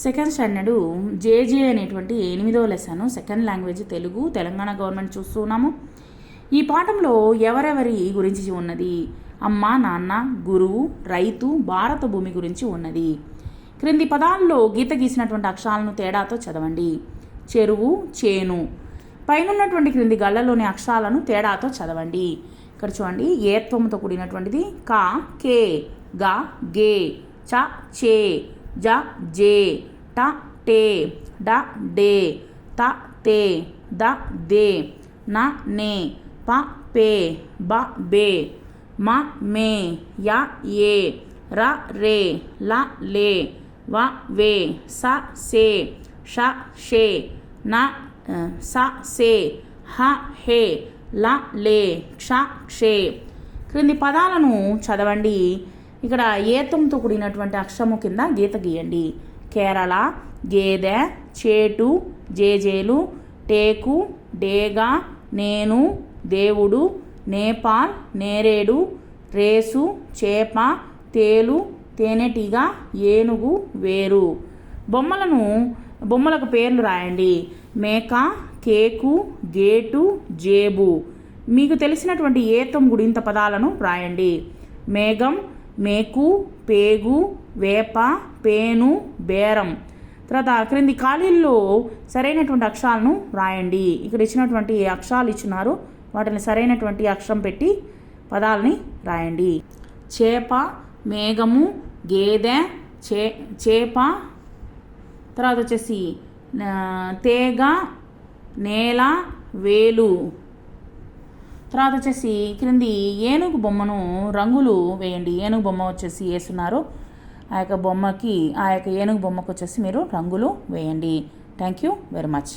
Second standard జేజే అనేటువంటి ఎనిమిదో lesson second language Telugu Telangana government చూస్తున్నాము ఈ పాఠంలో ఎవరెవరి గురించి ఉన్నది? అమ్మ నాన్న గురువు రైతు భారత భూమి గురించి ఉన్నది. క్రింది పదాల్లో గీత గీసినటువంటి అక్షరాలను తేడాతో చదవండి. చెరువు చేను. పైనున్నటువంటి క్రింది గళ్ళలోని అక్షరాలను తేడాతో చదవండి. ఇక్కడ చూడండి ఏత్వంతో కూడినటువంటిది? కా కే గా గే చ చే. జ జే ట టే డ డే త తే ద దే న నే ప పే బ బే మ మే య ఏ ర రే ల లే వ వే స సే ష షే న స సే హ హే ల లే క్ష క్షే. క్రింది పదాలను చదవండి. ఇక్కడ ఏతంతో కూడినటువంటి అక్షరము కింద గీత గీయండి. కేరళ గేదె చేటు జేజేలు టేకు డేగా నేను దేవుడు నేపాల్ నేరేడు రేసు చేప తేలు తేనెటీగ ఏనుగు వేరు. బొమ్మలను బొమ్మలకు పేర్లు రాయండి. మేక కేకు గేటు జేబు. మీకు తెలిసినటువంటి ఏతం గుడింత పదాలను రాయండి. మేఘం మేకు పేగు వేప పేను బేరం. తర్వాత క్రింది ఖాళీల్లో సరైనటువంటి అక్షరాలను రాయండి. ఇక్కడ ఇచ్చినటువంటి అక్షరాలు ఇచ్చినారు. వాటిని సరైనటువంటి అక్షరం పెట్టి పదాలని రాయండి. చేప మేఘము గేదె చే చేప. తర్వాత వచ్చేసి తేగ నేల వేలు. తర్వాత వచ్చేసి క్రింది ఏనుగు బొమ్మను రంగులు వేయండి. ఏనుగు బొమ్మ వచ్చేసి వేస్తున్నారు ఆ యొక్క బొమ్మకి ఆ యొక్క ఏనుగు బొమ్మకు వచ్చేసి మీరు రంగులు వేయండి. Thank you very much